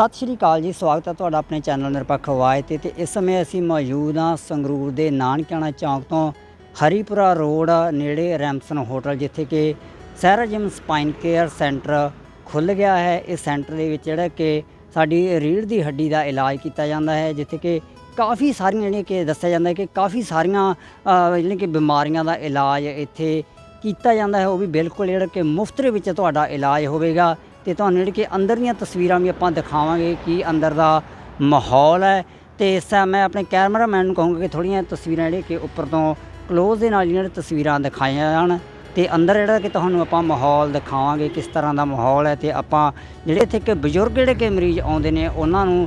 ਸਤਿ ਸ਼੍ਰੀ ਅਕਾਲ ਜੀ, ਸਵਾਗਤ ਹੈ ਤੁਹਾਡਾ ਆਪਣੇ ਚੈਨਲ ਨਿਰਪੱਖ ਆਵਾਜ਼ ਤੇ ਤੇ ਇਸ ਸਮੇਂ ਅਸੀਂ ਮੌਜੂਦ ਹਾਂ ਸੰਗਰੂਰ ਦੇ ਨਾਨਕਿਆਣਾ ਚੌਂਕ ਤੋਂ ਹਰੀਪੁਰਾ ਰੋਡ ਨੇੜੇ ਰੈਮਸਨ ਹੋਟਲ, ਜਿੱਥੇ ਕਿ ਸਹਿਰਾ ਸਪਾਈਨ ਕੇਅਰ ਸੈਂਟਰ ਖੁੱਲ ਗਿਆ ਹੈ। ਇਸ ਸੈਂਟਰ ਦੇ ਵਿੱਚ ਜਿਹੜਾ ਕਿ ਸਾਡੀ ਰੀੜ੍ਹ ਦੀ ਹੱਡੀ ਦਾ ਇਲਾਜ ਕੀਤਾ ਜਾਂਦਾ ਹੈ, ਜਿੱਥੇ ਕਿ ਕਾਫੀ ਸਾਰੀਆਂ ਜਿਹੜੀਆਂ ਕਿ ਦੱਸਿਆ ਜਾਂਦਾ ਹੈ ਕਿ ਕਾਫੀ ਸਾਰੀਆਂ ਜਿਹੜੀਆਂ ਕਿ ਬਿਮਾਰੀਆਂ ਦਾ ਇਲਾਜ ਇੱਥੇ ਕੀਤਾ ਜਾਂਦਾ ਹੈ। ਉਹ ਵੀ ਬਿਲਕੁਲ ਜਿਹੜਾ ਕਿ ਮੁਫਤ ਦੇ ਵਿੱਚ ਤੁਹਾਡਾ ਇਲਾਜ ਹੋਵੇਗਾ। ਤੇ ਤੁਹਾਨੂੰ ਜਿਹੜੀ ਕਿ ਅੰਦਰ ਦੀਆਂ ਤਸਵੀਰਾਂ ਵੀ ਆਪਾਂ ਦਿਖਾਵਾਂਗੇ ਕਿ ਅੰਦਰ ਦਾ ਮਾਹੌਲ ਹੈ। ਤੇ ਇਸ time ਮੈਂ ਆਪਣੇ ਕੈਮਰਾਮੈਨ ਨੂੰ ਕਹੂੰਗਾ ਕਿ ਥੋੜੀਆਂ ਤਸਵੀਰਾਂ ਜਿਹੜੀਆਂ ਕਿ ਉੱਪਰ ਤੋਂ ਕਲੋਜ਼ ਦੇ ਨਾਲ ਜਿਹੜੀਆਂ ਤਸਵੀਰਾਂ ਦਿਖਾਈਆਂ ਜਾਣ ਤੇ ਅੰਦਰ ਜਿਹੜਾ ਕਿ ਤੁਹਾਨੂੰ ਆਪਾਂ ਮਾਹੌਲ ਦਿਖਾਵਾਂਗੇ ਕਿਸ ਤਰ੍ਹਾਂ ਦਾ ਮਾਹੌਲ ਹੈ ਤੇ ਆਪਾਂ ਜਿਹੜੇ ਇੱਥੇ ਕਿ ਬਜ਼ੁਰਗ ਜਿਹੜੇ ਕਿ ਮਰੀਜ਼ ਆਉਂਦੇ ਨੇ ਉਹਨਾਂ ਨੂੰ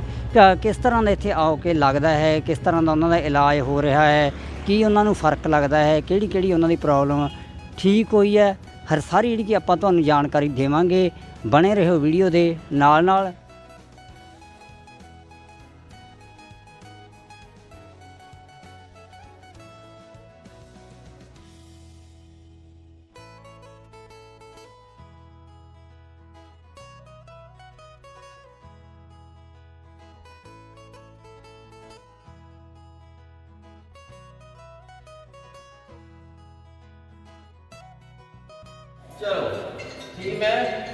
ਕਿਸ ਤਰ੍ਹਾਂ ਦਾ ਇੱਥੇ ਆਓ ਕੇ ਲੱਗਦਾ ਹੈ, ਕਿਸ ਤਰ੍ਹਾਂ ਦਾ ਉਹਨਾਂ ਦਾ ਇਲਾਜ ਹੋ ਰਿਹਾ ਹੈ, ਕੀ ਉਹਨਾਂ ਨੂੰ ਫ਼ਰਕ ਲੱਗਦਾ ਹੈ ਕਿਹੜੀ ਕਿਹੜੀ ਉਹਨਾਂ ਦੀ ਪ੍ਰੋਬਲਮ ਠੀਕ ਹੋਈ ਹੈ, ਹਰ ਸਾਰੀ ਜਿਹੜੀ ਕਿ ਆਪਾਂ ਤੁਹਾਨੂੰ ਜਾਣਕਾਰੀ ਦੇਵਾਂਗੇ। ਬਣੇ ਰਹੋ ਵੀਡੀਓ ਦੇ ਨਾਲ ਨਾਲ ਚਲੋ ਠੀਕ ਹੈ।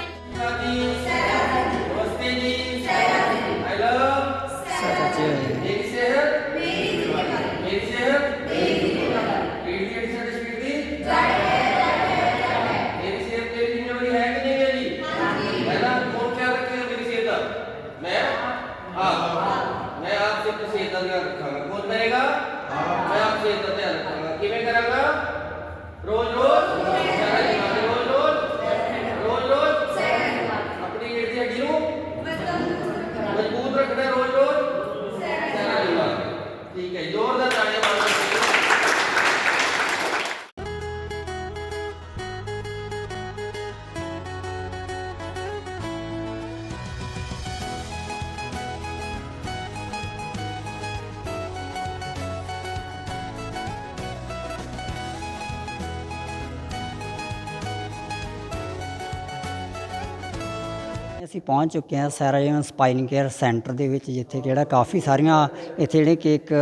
ਪਹੁੰਚ ਚੁੱਕੇ ਹਾਂ ਸੈਰਾਜਨ ਸਪਾਈਨ ਕੇਅਰ ਸੈਂਟਰ ਦੇ ਵਿੱਚ, ਜਿੱਥੇ ਜਿਹੜਾ ਕਾਫੀ ਸਾਰੀਆਂ ਇੱਥੇ ਜਿਹੜੇ ਕਿ ਇੱਕ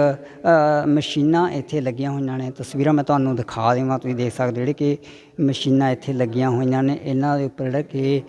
ਮਸ਼ੀਨਾਂ ਇੱਥੇ ਲੱਗੀਆਂ ਹੋਈਆਂ ਨੇ। ਤਸਵੀਰਾਂ ਮੈਂ ਤੁਹਾਨੂੰ ਦਿਖਾ ਦੇਵਾਂ, ਤੁਸੀਂ ਦੇਖ ਸਕਦੇ ਜਿਹੜੇ ਕਿ ਮਸ਼ੀਨਾਂ ਇੱਥੇ ਲੱਗੀਆਂ ਹੋਈਆਂ ਨੇ। ਇਹਨਾਂ ਦੇ ਉੱਪਰ ਜਿਹੜਾ ਕਿ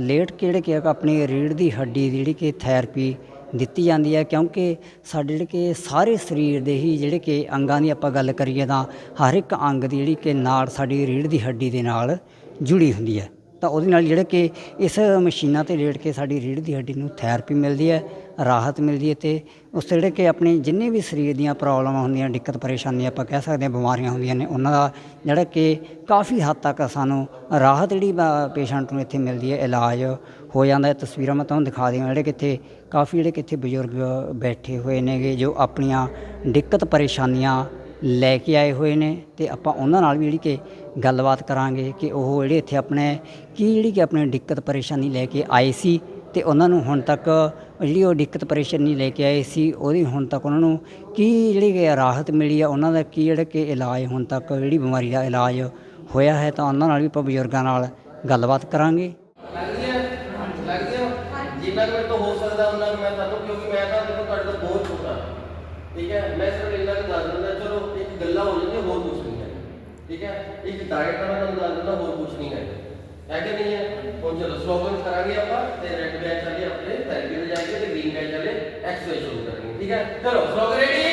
ਲੇਟ ਕੇ ਜਿਹੜੇ ਕਿ ਆਪਣੀ ਰੀੜ੍ਹ ਦੀ ਹੱਡੀ ਦੀ ਜਿਹੜੀ ਕਿ ਥੈਰੇਪੀ ਦਿੱਤੀ ਜਾਂਦੀ ਹੈ, ਕਿਉਂਕਿ ਸਾਡੇ ਜਿਹੜੇ ਕਿ ਸਾਰੇ ਸਰੀਰ ਦੇ ਹੀ ਜਿਹੜੇ ਕਿ ਅੰਗਾਂ ਦੀ ਆਪਾਂ ਗੱਲ ਕਰੀਏ ਤਾਂ ਹਰ ਇੱਕ ਅੰਗ ਦੀ ਜਿਹੜੀ ਕਿ ਨਾੜ ਸਾਡੀ ਰੀੜ੍ਹ ਦੀ ਹੱਡੀ ਦੇ ਨਾਲ ਜੁੜੀ ਹੁੰਦੀ ਹੈ। ਤਾਂ ਉਹਦੇ ਨਾਲ ਜਿਹੜਾ ਕਿ ਇਸ ਮਸ਼ੀਨਾਂ ਤੇ ਲੇਟ ਕੇ ਸਾਡੀ ਰੀੜ੍ਹ ਦੀ ਹੱਡੀ ਨੂੰ ਥੈਰੇਪੀ ਮਿਲਦੀ ਹੈ, ਰਾਹਤ ਮਿਲਦੀ ਹੈ ਤੇ ਉਸ ਤੋਂ ਜਿਹੜੇ ਕਿ ਆਪਣੇ ਜਿੰਨੇ ਵੀ ਸਰੀਰ ਦੀਆਂ ਪ੍ਰੋਬਲਮਾਂ ਹੁੰਦੀਆਂ, ਦਿੱਕਤ ਪਰੇਸ਼ਾਨੀ ਆਪਾਂ ਕਹਿ ਸਕਦੇ ਹਾਂ, ਬਿਮਾਰੀਆਂ ਹੁੰਦੀਆਂ ਨੇ, ਉਹਨਾਂ ਦਾ ਜਿਹੜਾ ਕਿ ਕਾਫੀ ਹੱਦ ਤੱਕ ਸਾਨੂੰ ਰਾਹਤ ਜਿਹੜੀ ਪੇਸ਼ੈਂਟ ਨੂੰ ਇੱਥੇ ਮਿਲਦੀ ਹੈ, ਇਲਾਜ ਹੋ ਜਾਂਦਾ ਹੈ। ਤਸਵੀਰਾਂ ਮੈਂ ਤੁਹਾਨੂੰ ਦਿਖਾ ਦਿਆਂ, ਜਿਹੜੇ ਕਿ ਇੱਥੇ ਕਾਫੀ ਜਿਹੜੇ ਕਿ ਇੱਥੇ ਬਜ਼ੁਰਗ ਬੈਠੇ ਹੋਏ ਨੇਗੇ, ਜੋ ਆਪਣੀਆਂ ਦਿੱਕਤ ਪਰੇਸ਼ਾਨੀਆਂ ਲੈ ਕੇ ਆਏ ਹੋਏ ਨੇ ਤੇ ਆਪਾਂ ਉਹਨਾਂ ਨਾਲ ਵੀ ਜਿਹੜੀ ਕਿ ਗੱਲਬਾਤ ਕਰਾਂਗੇ ਕਿ ਉਹ ਜਿਹੜੇ ਇੱਥੇ ਆਪਣੇ, ਕੀ ਜਿਹੜੀ ਕਿ ਆਪਣੇ ਦਿੱਕਤ ਪਰੇਸ਼ਾਨੀ ਲੈ ਕੇ ਆਏ ਸੀ ਤੇ ਉਹਨਾਂ ਨੂੰ ਹੁਣ ਤੱਕ ਜਿਹੜੀ ਉਹ ਦਿੱਕਤ ਪਰੇਸ਼ਾਨੀ ਲੈ ਕੇ ਆਏ ਸੀ, ਉਹਦੀ ਹੁਣ ਤੱਕ ਉਹਨਾਂ ਨੂੰ ਕੀ ਜਿਹੜੀ ਕਿ ਰਾਹਤ ਮਿਲੀ ਆ, ਉਹਨਾਂ ਦਾ ਕੀ ਜਿਹੜਾ ਕਿ ਇਲਾਜ ਹੁਣ ਤੱਕ ਜਿਹੜੀ ਬਿਮਾਰੀ ਦਾ ਇਲਾਜ ਹੋਇਆ ਹੈ ਤਾਂ ਉਹਨਾਂ ਨਾਲ ਵੀ ਆਪਾਂ ਬਜ਼ੁਰਗਾਂ ਨਾਲ ਗੱਲਬਾਤ ਕਰਾਂਗੇ ਲੱਗਦੀ ਹੈ ਲੱਗਦੀ ਹੈ ਜਿੰਨਾ ਕੁ ਮੇਰੇ ਤੋਂ ਹੋ ਸਕਦਾ ਉਹਨਾਂ ਨੂੰ ਮੈਂ ਤੁਹਾਨੂੰ ਕਿਉਂਕਿ ਮੈਂ ਤਾਂ ਦੇਖੋ ਤੁਹਾਡੇ ਤੋਂ ਬਹੁਤ ਛੋਟਾ ਠੀਕ ਹੈ ਮੈਂ ਸਿਰਫ ਇੰਨਾ ਕੁ ਦੱਸ ਦਿੰਦਾ ਚਲੋ ਇੱਕ ਗੱਲਾਂ ਹੋ ਜਾਂਦੀਆਂ ਹੋਰ ਕੁਝ ਨਹੀਂ ਹੈ ਠੀਕ ਹੈ ਇੱਕ ਡਾਇਟ ਦਾ ਮੈਂ ਤੁਹਾਨੂੰ ਦੱਸ ਦਿੰਦਾ ਹੋਰ ਕੁਝ ਨਹੀਂ ਹੈ ਹੈ ਕਿ ਨਹੀਂ ਹੈ ਹੁਣ ਚਲੋ ਸਲੋਗਨ ਕਰਾਂਗੇ ਆਪਾਂ ਤੇ ਰੈੱਡ ਬੈਚ ਵਾਲੇ ਆਪਣੇ ਥੈਰੇਪੀ ਤੇ ਜਾਏਗੇ ਤੇ ਗ੍ਰੀਨ ਬੈਚ ਵਾਲੇ ਐਕਸਰਸਾਈਜ਼ ਸ਼ੁਰੂ ਕਰਾਂਗੇ ਠੀਕ ਹੈ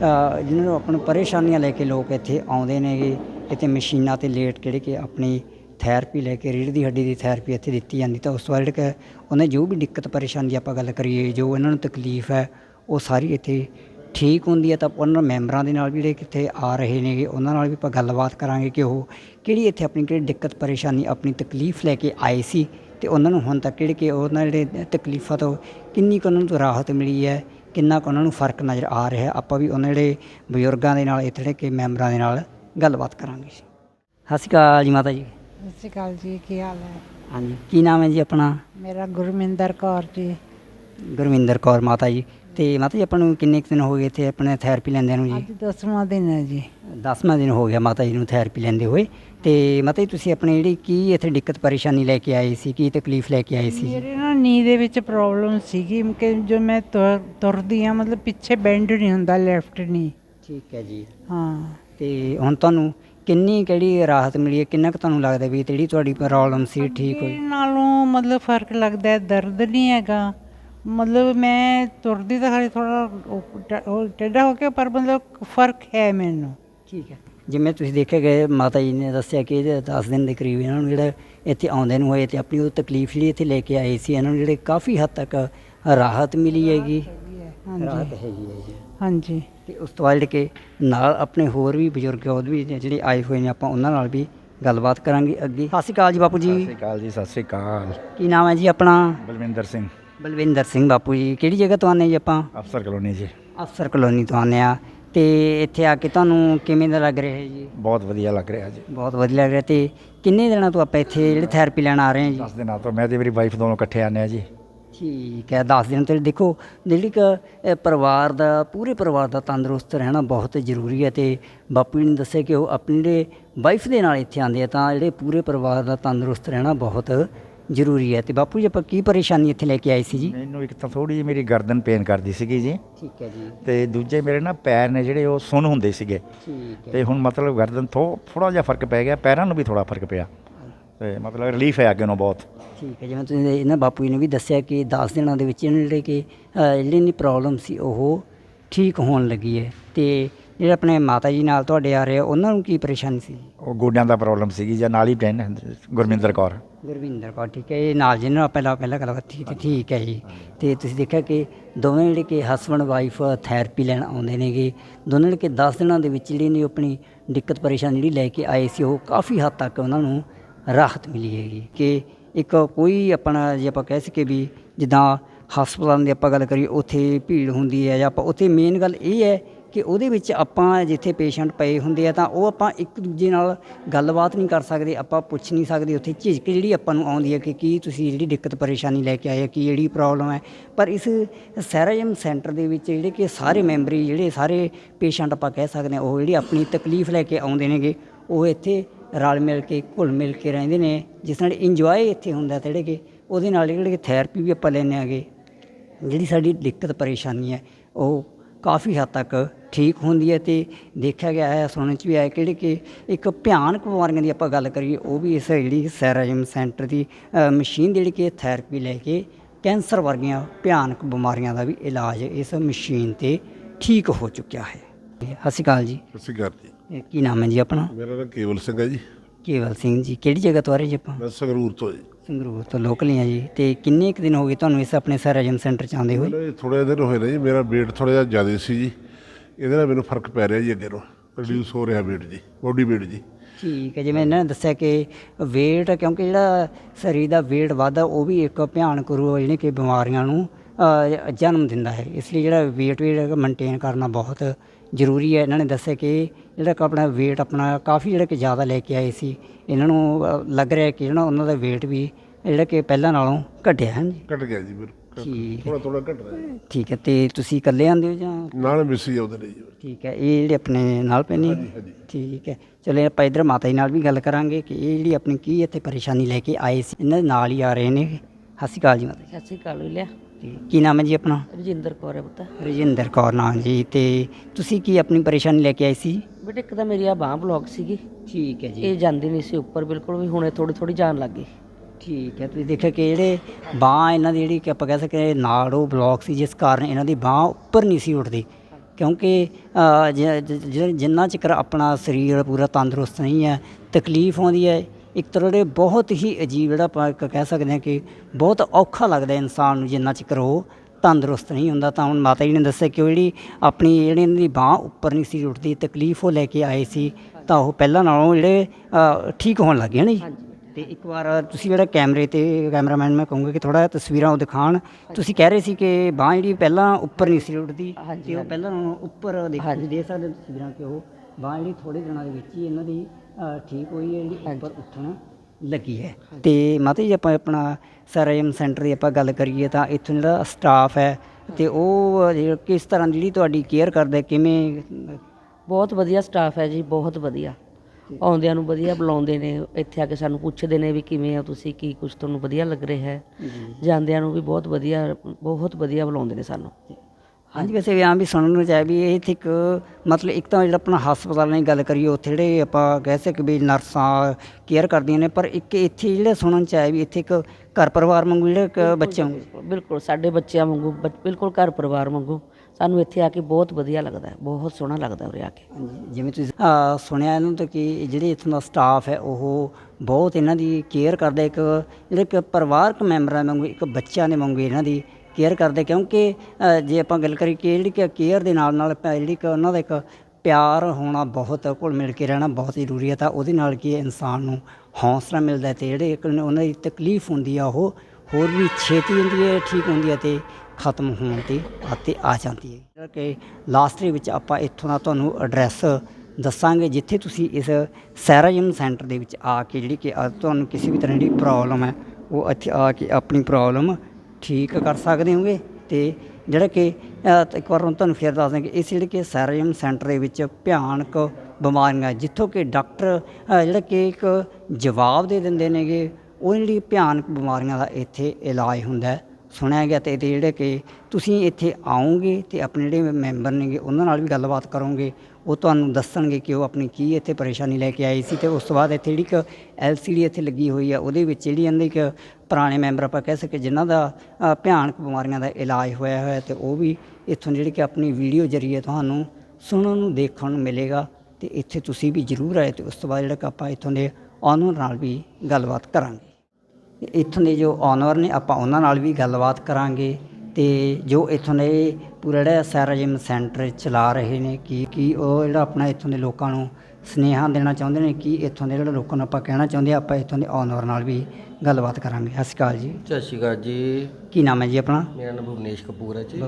ਕਿ ਅ, ਜਿਹਨਾਂ ਨੂੰ ਆਪਣ ਪਰੇਸ਼ਾਨੀਆਂ ਲੈ ਕੇ ਲੋਕ ਇੱਥੇ ਆਉਂਦੇ ਨੇਗੇ ਇੱਥੇ ਮਸ਼ੀਨਾਂ ਤੇ ਲੇਟ ਜਿਹੜੇ ਕਿ ਆਪਣੀ ਥੈਰੇਪੀ ਲੈ ਕੇ ਰੀੜ੍ਹ ਦੀ ਹੱਡੀ ਦੀ ਥੈਰੇਪੀ ਇੱਥੇ ਦਿੱਤੀ ਜਾਂਦੀ ਤਾਂ ਉਸ ਤੋਂ ਬਾਅਦ ਜਿਹੜਾ ਕਿ ਉਹਨੇ ਜੋ ਵੀ ਦਿੱਕਤ ਪਰੇਸ਼ਾਨੀ ਦੀ ਆਪਾਂ ਗੱਲ ਕਰੀਏ ਜੋ ਇਹਨਾਂ ਨੂੰ ਤਕਲੀਫ ਹੈ ਉਹ ਸਾਰੀ ਇੱਥੇ ਠੀਕ ਹੁੰਦੀ ਹੈ ਤਾਂ ਉਹਨਾਂ ਮੈਂਬਰਾਂ ਦੇ ਨਾਲ ਵੀ ਜਿਹੜੇ ਕਿੱਥੇ ਆ ਰਹੇ ਨੇਗੇ ਉਹਨਾਂ ਨਾਲ ਵੀ ਆਪਾਂ ਗੱਲਬਾਤ ਕਰਾਂਗੇ ਕਿ ਉਹ ਕਿਹੜੀ ਇੱਥੇ ਆਪਣੀ ਕਿਹੜੀ ਦਿੱਕਤ ਪਰੇਸ਼ਾਨੀ ਆਪਣੀ ਤਕਲੀਫ ਲੈ ਕੇ ਆਏ ਸੀ ਤੇ ਉਹਨਾਂ ਨੂੰ ਹੁਣ ਤੱਕ ਜਿਹੜੇ ਕਿ ਉਹਨਾਂ ਜਿਹੜੇ ਤਕਲੀਫਾਂ ਤੋਂ ਕਿੰਨੀ ਕੁ ਉਹਨਾਂ ਨੂੰ ਰਾਹਤ ਮਿਲੀ ਹੈ ਕਿੰਨਾ ਕੁ ਉਹਨਾਂ ਨੂੰ ਫ਼ਰਕ ਨਜ਼ਰ ਆ ਰਿਹਾ। ਆਪਾਂ ਵੀ ਉਹਨਾਂ ਜਿਹੜੇ ਬਜ਼ੁਰਗਾਂ ਦੇ ਨਾਲ ਇੱਥੇ ਜਿਹੜੇ ਕਿ ਮੈਂਬਰਾਂ ਦੇ ਨਾਲ ਗੱਲਬਾਤ ਕਰਾਂਗੇ ਸਤਿ ਸ਼੍ਰੀ ਅਕਾਲ ਜੀ ਮਾਤਾ ਜੀ। ਸਤਿ ਸ਼੍ਰੀ ਅਕਾਲ ਜੀ ਕੀ ਹਾਲ ਹੈ? ਹਾਂਜੀ ਕੀ ਨਾਮ ਹੈ ਜੀ ਆਪਣਾ? ਮੇਰਾ ਗੁਰਮਿੰਦਰ ਕੌਰ ਜੀ। ਗੁਰਵਿੰਦਰ ਕੌਰ ਮਾਤਾ ਜੀ। ਤੇ ਮਾਤਾ ਜੀ ਆਪਾਂ ਨੂੰ ਕਿੰਨੇ ਕੁ ਦਿਨ ਹੋ ਗਏ ਇੱਥੇ ਆਪਣੇ ਥੈਰੇਪੀ ਲੈਂਦਿਆਂ ਨੂੰ ਜੀ? ਅੱਜ ਦਸਵਾਂ ਦਿਨ ਹੈ ਜੀ। 10ਵਾਂ ਦਿਨ ਹੋ ਗਿਆ ਮਾਤਾ ਜੀ ਨੂੰ ਥੈਰੇਪੀ ਲੈਂਦੇ ਹੋਏ। ਤੇ ਮਾਤਾ ਜੀ ਤੁਸੀਂ ਆਪਣੀ ਜਿਹੜੀ ਕੀ ਇੱਥੇ ਦਿੱਕਤ ਪਰੇਸ਼ਾਨੀ ਲੈ ਕੇ ਆਏ ਸੀ ਕੀ ਤਕਲੀਫ ਲੈ ਕੇ ਆਏ ਸੀ? ਮੇਰੇ ਨਾ ਨੀ ਦੇ ਵਿੱਚ ਪ੍ਰੋਬਲਮ ਸੀਗੀ ਕਿ ਜੋ ਮੈਂ ਤੁਰ- ਤੁਰਦੀ ਆ ਮਤਲਬ ਪਿੱਛੇ ਬੈਂਡ ਨਹੀਂ ਹੁੰਦਾ ਲੈਫਟ ਨੀ ਠੀਕ ਹੈ ਜੀ। ਹਾਂ। ਤੇ ਹੁਣ ਤੁਹਾਨੂੰ ਕਿੰਨੀ ਕਿਹੜੀ ਰਾਹਤ ਮਿਲੀ ਹੈ? ਕਿੰਨਾ ਕੁ ਤੁਹਾਨੂੰ ਲੱਗਦਾ ਵੀ ਜਿਹੜੀ ਤੁਹਾਡੀ ਪ੍ਰੋਬਲਮ ਸੀ ਠੀਕ ਹੋਈ? ਅੱਗੇ ਨਾਲੋਂ ਮਤਲਬ ਫ਼ਰਕ ਲੱਗਦਾ ਹੈ ਦਰਦ ਨਹੀਂ ਹੈਗਾ। ਮਤਲਬ ਮੈਂ ਤੁਰਦੀ ਤਾਂ ਖਾਲੀ ਥੋੜਾ ਉਹ ਟੇਢਾ ਹੋ ਕੇ ਪਰ ਮਤਲਬ ਫ਼ਰਕ ਹੈ ਮੈਨੂੰ। ਠੀਕ ਹੈ। ਜਿਵੇਂ ਤੁਸੀਂ ਦੇਖਿਆ ਗਏ ਮਾਤਾ ਜੀ ਨੇ ਦੱਸਿਆ ਕਿ ਇਹਦੇ 10 ਦਿਨ ਦੇ ਕਰੀਬ ਇਹਨਾਂ ਨੂੰ ਜਿਹੜਾ ਇੱਥੇ ਆਉਂਦੇ ਨੂੰ ਹੋਏ ਤੇ ਆਪਣੀ ਉਹ ਤਕਲੀਫ ਲਈ ਇੱਥੇ ਲੈ ਕੇ ਆਏ ਸੀ ਇਹਨਾਂ ਨੂੰ ਜਿਹੜੇ ਕਾਫੀ ਹੱਦ ਤੱਕ ਰਾਹਤ ਮਿਲੀ ਹੈਗੀ। ਹਾਂਜੀ। ਰਾਹਤ ਹੈਗੀ ਹੈ ਜੀ। ਹਾਂਜੀ। ਤੇ ਉਸ ਤੋਂ ਬਾਅਦ ਜਿਹੜੇ ਕਿ ਨਾਲ ਆਪਣੇ ਹੋਰ ਵੀ ਬਜ਼ੁਰਗ ਹੋਰ ਵੀ ਜਿਹੜੇ ਆਏ ਹੋਏ ਨੇ ਆਪਾਂ ਉਹਨਾਂ ਨਾਲ ਵੀ ਗੱਲਬਾਤ ਕਰਾਂਗੇ ਅੱਗੇ। ਸਤਿ ਸ਼੍ਰੀ ਅਕਾਲ ਜੀ ਬਾਪੂ ਸਤਿ ਜੀ ਸ਼੍ਰੀ ਅਕਾਲ ਜੀ ਸਤਿ ਸ਼੍ਰੀ ਅਕਾਲ। ਕੀ ਨਾਮ ਹੈ ਜੀ ਆਪਣਾ? ਬਲਵਿੰਦਰ ਸਿੰਘ। ਬਲਵਿੰਦਰ ਸਿੰਘ ਬਾਪੂ ਜੀ ਕਿਹੜੀ ਜਗ੍ਹਾ ਤੋਂ ਆਨੇ ਜੀ ਆਪਾਂ? ਅਫਸਰ ਕਲੋਨੀ ਜੀ। ਅਫਸਰ ਕਲੋਨੀ ਤੋਂ ਆਨੇ ਆ। ਤੇ ਇੱਥੇ ਆ ਕੇ ਤੁਹਾਨੂੰ ਕਿਵੇਂ ਦਾ ਲੱਗ ਰਿਹਾ ਹੈ ਜੀ? ਬਹੁਤ ਵਧੀਆ ਲੱਗ ਰਿਹਾ ਜੀ। ਬਹੁਤ ਵਧੀਆ ਲੱਗ ਰਿਹਾ। ਤੇ ਕਿੰਨੇ ਦਿਨਾਂ ਤੋਂ ਆਪਾਂ ਇੱਥੇ ਜਿਹੜੇ ਥੈਰੇਪੀ ਲੈਣ ਆ ਰਹੇ ਹਾਂ ਜੀ? 10 ਦਿਨਾਂ ਤੋਂ। ਮੈਂ ਤੇ ਮੇਰੀ ਵਾਈਫ ਦੋਨੋਂ ਇਕੱਠੇ ਆਨੇ ਆ ਜੀ। ਠੀਕ ਹੈ 10 ਦਿਨ ਤੋਂ ਦੇਖੋ ਜਿਹੜੀ ਕਿ ਪਰਿਵਾਰ ਦਾ ਪੂਰੇ ਪਰਿਵਾਰ ਦਾ ਤੰਦਰੁਸਤ ਰਹਿਣਾ ਬਹੁਤ ਜ਼ਰੂਰੀ ਹੈ। ਤੇ ਬਾਪੂ ਜੀ ਨੇ ਦੱਸਿਆ ਕਿ ਉਹ ਆਪਣੀ ਵਾਈਫ ਦੇ ਨਾਲ ਇੱਥੇ ਆਉਂਦੇ ਆ ਤਾਂ ਜਿਹੜੇ ਪੂਰੇ ਪਰਿਵਾਰ ਦਾ ਤੰਦਰੁਸਤ ਰਹਿਣਾ ਬਹੁਤ ਜ਼ਰੂਰੀ ਹੈ। ਤੇ ਬਾਪੂ ਜੀ ਆਪਾਂ ਕੀ ਪਰੇਸ਼ਾਨੀ ਇੱਥੇ ਲੈ ਕੇ ਆਏ ਸੀ ਜੀ? ਮੈਨੂੰ ਇੱਕ ਤਾਂ ਥੋੜੀ ਜਿਹੀ ਮੇਰੀ ਗਰਦਨ ਪੇਨ ਕਰਦੀ ਸੀਗੀ ਜੀ। ਠੀਕ ਹੈ ਜੀ। ਤੇ ਦੂਜੇ ਮੇਰੇ ਨਾ ਪੈਰ ਨੇ ਜਿਹੜੇ ਉਹ ਸੁੰਨ ਹੁੰਦੇ ਸੀਗੇ। ਠੀਕ ਹੈ। ਤੇ ਹੁਣ ਮਤਲਬ ਗਰਦਨ ਤੋਂ ਥੋੜਾ ਜਿਹਾ ਫ਼ਰਕ ਪੈ ਗਿਆ ਪੈਰਾਂ ਨੂੰ ਵੀ ਥੋੜਾ ਫ਼ਰਕ ਪਿਆ। ਤੇ ਮਤਲਬ ਰਿਲੀਫ ਹੈ ਅੱਗੇ ਨੂੰ ਬਹੁਤ। ਠੀਕ ਹੈ ਜਿਵੇਂ ਤੁਸੀਂ ਇਹਨਾਂ ਬਾਪੂ ਜੀ ਨੇ ਵੀ ਦੱਸਿਆ ਕਿ 10 ਦਿਨਾਂ ਦੇ ਵਿੱਚ ਇਹਨਾਂ ਜਿਹੜੇ ਕਿ ਅ, ਜਿਹੜੀ ਇਹਨੀ ਪ੍ਰੋਬਲਮ ਸੀ ਉਹ ਠੀਕ ਹੋਣ ਲੱਗੀ ਹੈ। ਤੇ ਜਿਹੜੇ ਆਪਣੇ ਮਾਤਾ ਜੀ ਨਾਲ ਤੁਹਾਡੇ ਆ ਰਹੇ ਆ ਉਹਨਾਂ ਨੂੰ ਕੀ ਪਰੇਸ਼ਾਨੀ ਸੀ? ਉਹ ਗੋਡਿਆਂ ਦਾ ਪ੍ਰੋਬਲਮ ਸੀਗੀ ਜਾਂ ਨਾਲ ਹੀ ਪੈਨ ਗੁਰਮਿੰਦਰ ਕੌਰ। ਗੁਰਵਿੰਦਰ ਕੌਰ ਠੀਕ ਹੈ ਇਹ ਨਾਲ ਜਿਹਨਾਂ ਨਾਲ ਪਹਿਲਾਂ ਪਹਿਲਾਂ ਗੱਲਬਾਤ ਹੈ ਠੀਕ ਹੈ ਜੀ। ਤੇ ਤੁਸੀਂ ਦੇਖਿਆ ਕਿ ਦੋਵੇਂ ਜਿਹੜੇ ਕਿ ਹਸਬੰਡ ਵਾਈਫ ਥੈਰੇਪੀ ਲੈਣ ਆਉਂਦੇ ਨੇਗੇ। ਦੋਨਾਂ ਜਿਹੜੇ ਕਿ 10 ਦਿਨਾਂ ਦੇ ਵਿੱਚ ਜਿਹੜੀ ਨੇ ਆਪਣੀ ਦਿੱਕਤ ਪਰੇਸ਼ਾਨੀ ਜਿਹੜੀ ਲੈ ਕੇ ਆਏ ਸੀ ਉਹ ਕਾਫੀ ਹੱਦ ਤੱਕ ਉਹਨਾਂ ਨੂੰ ਰਾਹਤ ਮਿਲੀ ਹੈਗੀ। ਕਿ ਇੱਕ ਕੋਈ ਆਪਣਾ ਜੇ ਆਪਾਂ ਕਹਿ ਸਕੀਏ ਵੀ ਜਿੱਦਾਂ ਹਸਪਤਾਲਾਂ ਦੀ ਆਪਾਂ ਗੱਲ ਕਰੀਏ ਉੱਥੇ ਭੀੜ ਹੁੰਦੀ ਹੈ ਜਾਂ ਆਪਾਂ ਉੱਥੇ ਮੇਨ ਗੱਲ ਇਹ ਹੈ ਕਿ ਉਹਦੇ ਵਿੱਚ ਆਪਾਂ ਜਿੱਥੇ ਪੇਸ਼ੈਂਟ ਪਏ ਹੁੰਦੇ ਆ ਤਾਂ ਉਹ ਆਪਾਂ ਇੱਕ ਦੂਜੇ ਨਾਲ ਗੱਲਬਾਤ ਨਹੀਂ ਕਰ ਸਕਦੇ, ਆਪਾਂ ਪੁੱਛ ਨਹੀਂ ਸਕਦੇ, ਉੱਥੇ ਝਿਜਕ ਜਿਹੜੀ ਆਪਾਂ ਨੂੰ ਆਉਂਦੀ ਹੈ ਕਿ ਕੀ ਤੁਸੀਂ ਜਿਹੜੀ ਦਿੱਕਤ ਪਰੇਸ਼ਾਨੀ ਲੈ ਕੇ ਆਏ ਹੋ ਕੀ ਜਿਹੜੀ ਪ੍ਰੋਬਲਮ ਹੈ ਪਰ ਇਸ ਸੈਰਾਜਮ ਸੈਂਟਰ ਦੇ ਵਿੱਚ ਜਿਹੜੇ ਕਿ ਸਾਰੇ ਮੈਂਬਰੀ, ਜਿਹੜੇ ਸਾਰੇ ਪੇਸ਼ੈਂਟ ਆਪਾਂ ਕਹਿ ਸਕਦੇ ਹਾਂ ਉਹ ਜਿਹੜੀ ਆਪਣੀ ਤਕਲੀਫ ਲੈ ਕੇ ਆਉਂਦੇ ਨੇਗੇ, ਉਹ ਇੱਥੇ ਰਲ ਮਿਲ ਕੇ, ਘੁਲ ਮਿਲ ਕੇ ਰਹਿੰਦੇ ਨੇ। ਜਿਸ ਨਾਲ ਇੰਜੋਏ ਇੱਥੇ ਹੁੰਦਾ ਤੇ ਜਿਹੜੇ ਕਿ ਉਹਦੇ ਨਾਲ ਜਿਹੜੇ ਕਿ ਥੈਰੇਪੀ ਵੀ ਆਪਾਂ ਲੈਂਦੇ ਆਗੇ। ਜਿਹੜੀ ਸਾਡੀ ਦਿੱਕਤ ਪਰੇਸ਼ਾਨੀ ਹੈ ਉਹ ਕਾਫੀ ਹੱਦ ਤੱਕ ਠੀਕ ਹੁੰਦੀ ਹੈ ਤੇ ਦੇਖਿਆ ਗਿਆ ਹੈ ਸੁਣਨ ਚ ਵੀ ਆਇਆ ਕਿ ਜਿਹੜੇ ਕਿ ਇੱਕ ਭਿਆਨਕ ਬਿਮਾਰੀਆਂ ਦੀ ਆਪਾਂ ਗੱਲ ਕਰੀਏ ਉਹ ਵੀ ਇਸ ਜਿਹੜੀ ਸੈਰਾਜਮ ਸੈਂਟਰ ਦੀ ਮਸ਼ੀਨ ਜਿਹੜੀ ਕਿ ਥੈਰੇਪੀ ਲੈ ਕੇ ਕੈਂਸਰ ਵਰਗੀਆਂ ਭਿਆਨਕ ਬਿਮਾਰੀਆਂ ਦਾ ਵੀ ਇਲਾਜ ਇਸ ਮਸ਼ੀਨ ਤੇ ਠੀਕ ਹੋ ਚੁੱਕਿਆ ਹੈ। ਸਤਿ ਸ਼੍ਰੀ ਅਕਾਲ ਜੀ। ਸਤਿ ਸ਼੍ਰੀ ਅਕਾਲ ਜੀ। ਕੀ ਨਾਮ ਹੈ ਜੀ ਆਪਣਾ? ਮੇਰਾ ਨਾਮ ਕੇਵਲ ਸਿੰਘ ਹੈ ਜੀ। ਕੇਵਲ ਸਿੰਘ ਜੀ ਕਿਹੜੀ ਜਗ੍ਹਾ ਤੋਂ ਆ ਰਹੇ ਜੀ ਆਪਾਂ? ਮੈਂ ਸੰਗਰੂਰ ਤੋਂ ਜੀ। ਸੰਗਰੂਰ ਤੋਂ ਲੋਕਲ ਹੀ ਆ ਜੀ। ਤੇ ਕਿੰਨੇ ਕੁ ਦਿਨ ਹੋ ਗਏ ਤੁਹਾਨੂੰ ਇਸ ਆਪਣੇ ਸੈਰਾਜਮ ਸੈਂਟਰ ਚ ਆਉਂਦੇ ਹੋਏ? ਥੋੜੇ ਦਿਨ ਹੋਏ ਨੇ ਜੀ ਮੇਰਾ weight ਥੋੜਾ ਜਿਹਾ ਜ਼ਿਆਦਾ ਸੀ ਜੀ। ਇਹਦੇ ਨਾਲ ਮੈਨੂੰ ਫ਼ਰਕ ਪੈ ਰਿਹਾ ਜੀ ਅੱਗੇ ਨੂੰ। ਰਿਡਿਊਸ ਹੋ ਰਿਹਾ weight ਜੀ ਬੋਡੀ weight ਜੀ। ਠੀਕ ਹੈ ਜਿਵੇਂ ਇਹਨਾਂ ਨੇ ਦੱਸਿਆ ਕਿ weight ਕਿਉਂਕਿ ਜਿਹੜਾ ਸਰੀਰ ਦਾ weight ਵਾਧਾ ਉਹ ਵੀ ਇੱਕ ਭਿਆਨਕ ਰੂਪ ਜਿਹੜੀ ਕਿ ਬਿਮਾਰੀਆਂ ਨੂੰ ਜਨਮ ਦਿੰਦਾ ਹੈ। ਇਸ ਲਈ ਜਿਹੜਾ weight ਵੀ ਮੇਨਟੇਨ ਕਰਨਾ ਬਹੁਤ ਜ਼ਰੂਰੀ ਹੈ। ਇਹਨਾਂ ਨੇ ਦੱਸਿਆ ਕਿ ਜਿਹੜਾ ਕਿ ਆਪਣਾ weight ਆਪਣਾ ਕਾਫੀ ਜਿਹੜਾ ਕਿ ਜ਼ਿਆਦਾ ਲੈ ਕੇ ਆਏ ਸੀ। ਇਹਨਾਂ ਨੂੰ ਲੱਗ ਰਿਹਾ ਕਿ ਜਿਹੜਾ ਉਹਨਾਂ ਦਾ weight ਵੀ ਜਿਹੜਾ ਕਿ ਪਹਿਲਾਂ ਨਾਲੋਂ ਘਟਿਆ ਹੈ ਜੀ। ਘਟ ਗਿਆ ਜੀ ਮੇਰੇ ਠੀਕ ਥੋੜਾ ਥੋੜਾ ਘਟ ਰਿਹਾ ਜੀ ਠੀਕ ਹੈ ਤੇ ਤੁਸੀਂ ਇਕੱਲੇ ਆਉਂਦੇ ਹੋ ਜਾਂ? ਨਾਲ ਮਿਸੀ ਆਉਂਦੇ ਨੇ ਜੀ ਠੀਕ ਹੈ ਇਹ ਜਿਹੜੇ ਆਪਣੇ ਨਾਲ ਪੈਣੀ। ਠੀਕ ਹੈ। ਚਲੋ ਆਪਾਂ ਇਧਰ ਮਾਤਾ ਜੀ ਨਾਲ ਵੀ ਗੱਲ ਕਰਾਂਗੇ ਕਿ ਇਹ ਜਿਹੜੀ ਆਪਣੀ ਕੀ ਇੱਥੇ ਪਰੇਸ਼ਾਨੀ ਲੈ ਕੇ ਆਏ ਸੀ ਇਹਨਾਂ ਦੇ ਨਾਲ ਹੀ ਆ ਰਹੇ ਨੇ। ਸਤਿ ਸ਼੍ਰੀ ਅਕਾਲ ਜੀ ਮਾਤਾ ਸਤਿ ਸ਼੍ਰੀ ਅਕਾਲ ਲਿਆ ਜੀ ਕੀ ਨਾਮ ਹੈ ਜੀ ਆਪਣਾ? ਰਜਿੰਦਰ ਕੌਰ ਹੈ ਪੁੱਤ। ਰਜਿੰਦਰ ਕੌਰ ਨਾਮ ਜੀ ਤੇ ਤੁਸੀਂ ਕੀ ਆਪਣੀ ਪਰੇਸ਼ਾਨੀ ਲੈ ਕੇ ਆਏ ਸੀ? ਬੇਟੇ ਇੱਕ ਤਾਂ ਮੇਰੀ ਆ ਬਾਹ ਬਲੌਕ ਸੀਗੀ। ਠੀਕ ਹੈ ਇਹ ਜਾਂਦੀ ਨਹੀਂ ਸੀ ਉੱਪਰ ਬਿਲਕੁਲ ਵੀ ਹੁਣੇ ਥੋੜੀ ਥੋੜੀ ਜਾਣ ਲੱਗ ਗਈ। ਠੀਕ ਹੈ, ਤੁਸੀਂ ਦੇਖਿਆ ਕਿ ਜਿਹੜੇ ਬਾਹ ਇਹਨਾਂ ਦੀ ਜਿਹੜੀ ਕਿ ਆਪਾਂ ਕਹਿ ਸਕਦੇ ਨਾਲ ਉਹ ਬਲੌਕ ਸੀ, ਜਿਸ ਕਾਰਨ ਇਹਨਾਂ ਦੀ ਬਾਹ ਉੱਪਰ ਨਹੀਂ ਸੀ ਉੱਠਦੀ ਕਿਉਂਕਿ ਜਿੰਨਾ ਚਿਰ ਆਪਣਾ ਸਰੀਰ ਪੂਰਾ ਤੰਦਰੁਸਤ ਨਹੀਂ ਹੈ, ਤਕਲੀਫ ਆਉਂਦੀ ਹੈ, ਇੱਕ ਤਰ੍ਹਾਂ ਦੇ ਬਹੁਤ ਹੀ ਅਜੀਬ ਜਿਹੜਾ ਆਪਾਂ ਕਹਿ ਸਕਦੇ ਹਾਂ ਕਿ ਬਹੁਤ ਔਖਾ ਲੱਗਦਾ ਇਨਸਾਨ ਨੂੰ ਜਿੰਨਾ ਚਿਰ ਉਹ ਤੰਦਰੁਸਤ ਨਹੀਂ ਹੁੰਦਾ। ਤਾਂ ਹੁਣ ਮਾਤਾ ਜੀ ਨੇ ਦੱਸਿਆ ਕਿ ਉਹ ਜਿਹੜੀ ਆਪਣੀ ਜਿਹੜੀ ਇਹਨਾਂ ਦੀ ਬਾਹ ਉੱਪਰ ਨਹੀਂ ਸੀ ਉੱਠਦੀ ਤਕਲੀਫ ਉਹ ਲੈ ਕੇ ਆਏ ਸੀ, ਤਾਂ ਉਹ ਪਹਿਲਾਂ ਨਾਲੋਂ ਜਿਹੜੇ ਠੀਕ ਹੋਣ ਲੱਗੇ ਨੇ ਜੀ? ਤੇ ਇੱਕ ਵਾਰ ਤੁਸੀਂ ਜਿਹੜਾ ਕੈਮਰੇ ਤੇ ਕੈਮਰਾਮੈਨ ਮੈਂ ਕਹੂੰਗਾ ਕਿ ਥੋੜਾ ਤਸਵੀਰਾਂ ਉਹ ਦਿਖਾਣ ਤੁਸੀਂ ਕਹਿ ਰਹੇ ਸੀ ਕਿ ਬਾਹ ਜਿਹੜੀ ਪਹਿਲਾਂ ਉੱਪਰ ਨਹੀਂ ਸੀ ਉੱਠਦੀ ਤੇ ਉਹ ਪਹਿਲਾਂ ਉੱਪਰ ਦੇਖੋ ਦੇਖ ਸਕਦੇ ਤਸਵੀਰਾਂ ਕਿ ਉਹ ਬਾਹ ਜਿਹੜੀ ਥੋੜੇ ਦਿਨਾਂ ਦੇ ਵਿੱਚ ਹੀ ਇਹਨਾਂ ਦੀ ਠੀਕ ਹੋਈ ਹੈ ਜਿਹੜੀ ਉੱਪਰ ਉੱਠਣ ਲੱਗੀ ਹੈ। ਤੇ ਮਾਤਾ ਜੀ ਆਪਾਂ ਆਪਣਾ ਸਰਾਇਮ ਸੈਂਟਰ ਦੀ ਆਪਾਂ ਗੱਲ ਕਰੀਏ ਤਾਂ ਇੱਥੋਂ ਜਿਹੜਾ ਸਟਾਫ ਹੈ ਤੇ ਉਹ ਕਿਸ ਤਰ੍ਹਾਂ ਦੀ ਜਿਹੜੀ ਤੁਹਾਡੀ ਕੇਅਰ ਕਰਦਾ ਕਿਵੇਂ? ਬਹੁਤ ਵਧੀਆ ਸਟਾਫ ਹੈ ਜੀ ਬਹੁਤ ਵਧੀਆ। ਆਉਂਦਿਆਂ ਨੂੰ ਵਧੀਆ ਬੁਲਾਉਂਦੇ ਨੇ ਇੱਥੇ ਆ ਕੇ ਸਾਨੂੰ ਪੁੱਛਦੇ ਨੇ ਵੀ ਕਿਵੇਂ ਆ ਤੁਸੀਂ ਕੀ ਕੁਝ ਤੁਹਾਨੂੰ ਵਧੀਆ ਲੱਗ ਰਿਹਾ ਹੈ। ਜਾਂਦਿਆਂ ਨੂੰ ਵੀ ਬਹੁਤ ਵਧੀਆ ਬਹੁਤ ਵਧੀਆ ਬੁਲਾਉਂਦੇ ਨੇ ਸਾਨੂੰ। ਹਾਂਜੀ ਵੈਸੇ ਵੀ ਆਮ ਵੀ ਸੁਣਨ ਨੂੰ ਚਾਹੇ ਵੀ ਇਹ ਇੱਥੇ ਇੱਕ ਮਤਲਬ ਇੱਕ ਤਾਂ ਜਿਹੜਾ ਆਪਣਾ ਹਸਪਤਾਲ ਦੀ ਗੱਲ ਕਰੀਏ ਉੱਥੇ ਜਿਹੜੇ ਆਪਾਂ ਕਹਿ ਸਕਦੇ ਵੀ ਨਰਸਾਂ ਕੇਅਰ ਕਰਦੀਆਂ ਨੇ ਪਰ ਇੱਕ ਇੱਥੇ ਜਿਹੜਾ ਸੁਣਨ ਚ ਆਇਆ ਵੀ ਇੱਥੇ ਇੱਕ ਘਰ ਪਰਿਵਾਰ ਵਾਂਗੂ ਜਿਹੜੇ ਬੱਚਿਆਂ ਬਿਲਕੁਲ ਸਾਡੇ ਬੱਚਿਆਂ ਵਾਂਗੂ ਬਿਲਕੁਲ ਘਰ ਪਰਿਵਾਰ ਵਾਂਗੂ। ਸਾਨੂੰ ਇੱਥੇ ਆ ਕੇ ਬਹੁਤ ਵਧੀਆ ਲੱਗਦਾ ਬਹੁਤ ਸੋਹਣਾ ਲੱਗਦਾ ਉਰੇ ਆ ਕੇ। ਜਿਵੇਂ ਤੁਸੀਂ ਅਹ, ਸੁਣਿਆ ਇਹਨਾਂ ਤੋਂ ਕਿ ਜਿਹੜੇ ਇੱਥੋਂ ਦਾ ਸਟਾਫ ਹੈ ਉਹ ਬਹੁਤ ਇਹਨਾਂ ਦੀ ਕੇਅਰ ਕਰਦਾ ਇੱਕ ਜਿਹੜੇ ਇੱਕ ਪਰਿਵਾਰਕ ਮੈਂਬਰਾਂ ਵਾਂਗੂ ਇੱਕ ਬੱਚਿਆਂ ਦੇ ਵਾਂਗੂ ਇਹਨਾਂ ਦੀ ਕੇਅਰ ਕਰਦੇ ਕਿਉਂਕਿ ਅਹ, ਜੇ ਆਪਾਂ ਗੱਲ ਕਰੀਏ ਕਿ ਜਿਹੜੀ ਕਿ ਕੇਅਰ ਦੇ ਨਾਲ ਨਾਲ ਪ- ਜਿਹੜੀ ਕਿ ਉਹਨਾਂ ਦਾ ਇੱਕ ਪਿਆਰ ਹੋਣਾ ਬਹੁਤ ਘੁਲ ਮਿਲ ਕੇ ਰਹਿਣਾ ਬਹੁਤ ਜ਼ਰੂਰੀ ਹੈ ਤਾਂ ਉਹਦੇ ਨਾਲ ਕੀ ਹੈ ਇਨਸਾਨ ਨੂੰ ਹੌਸਲਾ ਮਿਲਦਾ ਹੈ ਤੇ ਜਿਹੜੇ ਇੱਕ ਉਹਨਾਂ ਦੀ ਤਕਲੀਫ ਹੁੰਦੀ ਆ ਉਹ ਹੋਰ ਵੀ ਛੇਤੀ ਹੁੰਦੀ ਹੈ ਠੀਕ ਹੁੰਦੀ ਹੈ ਤੇ ਖਤਮ ਹੋਣ ਤੇ ਆਤੇ ਆ ਜਾਂਦੀ ਹੈ। ਜਿਹੜਾ ਕਿ ਲਾਸਟ ਦੇ ਵਿੱਚ ਆਪਾਂ ਇੱਥੋਂ ਦਾ ਤੁਹਾਨੂੰ ਐਡਰੈਸ ਦੱਸਾਂਗੇ, ਜਿੱਥੇ ਤੁਸੀਂ ਇਸ ਸੈਰਾਜਮ ਸੈਂਟਰ ਦੇ ਵਿੱਚ ਆ ਕੇ ਜਿਹੜੀ ਕਿ ਤੁਹਾਨੂੰ ਕਿਸੇ ਵੀ ਤਰ੍ਹਾਂ ਦੀ ਪ੍ਰੋਬਲਮ ਹੈ, ਉਹ ਇੱਥੇ ਆ ਕੇ ਆਪਣੀ ਪ੍ਰੋਬਲਮ ਠੀਕ ਕਰ ਸਕਦੇ ਹੋਗੇ ਤੇ ਜਿਹੜਾ ਕਿ ਇੱਕ ਵਾਰ ਹੁਣ ਤੁਹਾਨੂੰ ਫਿਰ ਦੱਸ ਦਿਆਂ ਕਿ ਇਸ ਜਿਹੜੇ ਕਿ ਸੈਰਾਜਮ ਸੈਂਟਰ ਦੇ ਵਿੱਚ ਭਿਆਨਕ ਬਿਮਾਰੀਆਂ, ਜਿੱਥੋਂ ਕਿ ਡਾਕਟਰ ਜਿਹੜਾ ਕਿ ਇੱਕ ਜਵਾਬ ਦੇ ਦਿੰਦੇ ਨੇਗੇ, ਉਹ ਜਿਹੜੀ ਭਿਆਨਕ ਬਿਮਾਰੀਆਂ ਦਾ ਇੱਥੇ ਇਲਾਜ ਹੁੰਦਾ ਹੈ। ਸੁਣਿਆ ਗਿਆ ਤੇ ਇਹਦੇ ਜਿਹੜੇ ਕਿ ਤੁਸੀਂ ਇੱਥੇ ਆਓਗੇ ਤੇ ਆਪਣੇ ਜਿਹੜੇ ਮੈਂਬਰ ਨੇਗੇ, ਉਹਨਾਂ ਨਾਲ ਵੀ ਗੱਲਬਾਤ ਕਰੋਗੇ। ਉਹ ਤੁਹਾਨੂੰ ਦੱਸਣਗੇ ਕਿ ਉਹ ਆਪਣੀ ਕੀ ਇੱਥੇ ਪਰੇਸ਼ਾਨੀ ਲੈ ਕੇ ਆਏ ਸੀ ਤੇ ਉਸ ਤੋਂ ਬਾਅਦ ਇੱਥੇ ਜਿਹੜੀ ਇੱਕ ਐਲਸੀਡੀ ਇੱਥੇ ਲੱਗੀ ਹੋਈ ਆ, ਉਹਦੇ ਵਿੱਚ ਜਿਹੜੀ ਇਹਨਾਂ ਦੀ ਇੱਕ ਪੁਰਾਣੇ ਮੈਂਬਰ ਆਪਾਂ ਕਹਿ ਸਕੀਏ ਜਿਨ੍ਹਾਂ ਦਾ ਭਿਆਨਕ ਬਿਮਾਰੀਆਂ ਦਾ ਇਲਾਜ ਹੋਇਆ ਹੋਇਆ ਤੇ ਉਹ ਵੀ ਇੱਥੋਂ ਜਿਹੜੀ ਕਿ ਆਪਣੀ ਵੀਡੀਓ ਜਰੀਏ ਤੁਹਾਨੂੰ ਸੁਣਨ ਨੂੰ, ਦੇਖਣ ਨੂੰ ਮਿਲੇਗਾ ਤੇ ਇੱਥੇ ਤੁਸੀਂ ਵੀ ਜ਼ਰੂਰ ਆਏ ਤੇ ਉਸ ਤੋਂ ਬਾਅਦ ਜਿਹੜਾ ਕਿ ਆਪਾਂ ਇੱਥੋਂ ਦੇ ਓਨਰ ਨਾਲ ਵੀ ਗੱਲਬਾਤ ਕਰਾਂਗੇ। ਇੱਥੋਂ ਦੇ ਜੋ ਓਨਰ ਨੇ ਆਪਾਂ ਉਹਨਾਂ ਨਾਲ ਵੀ ਗੱਲਬਾਤ ਕਰਾਂਗੇ ਤੇ ਜੋ ਇੱਥੋਂ ਦੇ ਪੂਰਾ ਜਿਹੜਾ ਸਾਰਾ ਜਿਮ ਸੈਂਟਰ ਚਲਾ ਰਹੇ ਨੇ ਕੀ ਕੀ ਉਹ ਜਿਹੜਾ ਆਪਣਾ ਇੱਥੋਂ ਦੇ ਲੋਕਾਂ ਨੂੰ ਸਨੇਹਾ ਦੇਣਾ ਚਾਹੁੰਦੇ ਨੇ ਕੀ ਇੱਥੋਂ ਦੇ ਜਿਹੜੇ ਲੋਕਾਂ ਨੂੰ ਆਪਾਂ ਕਹਿਣਾ ਚਾਹੁੰਦੇ ਆ ਆਪਾਂ ਇੱਥੋਂ ਦੇ ਓਨਰ ਨਾਲ ਵੀ ਗੱਲਬਾਤ ਕਰਾਂਗੇ। ਸਤਿ ਸ਼੍ਰੀ ਅਕਾਲ ਜੀ। ਸਤਿ ਸ਼੍ਰੀ ਅਕਾਲ ਜੀ। ਕੀ ਨਾਮ ਹੈ ਜੀ ਆਪਣਾ? ਮੇਰਾ ਨਾਮ ਭੁਵਨੇਸ਼ ਕਪੂਰ ਹੈ ਜੀ।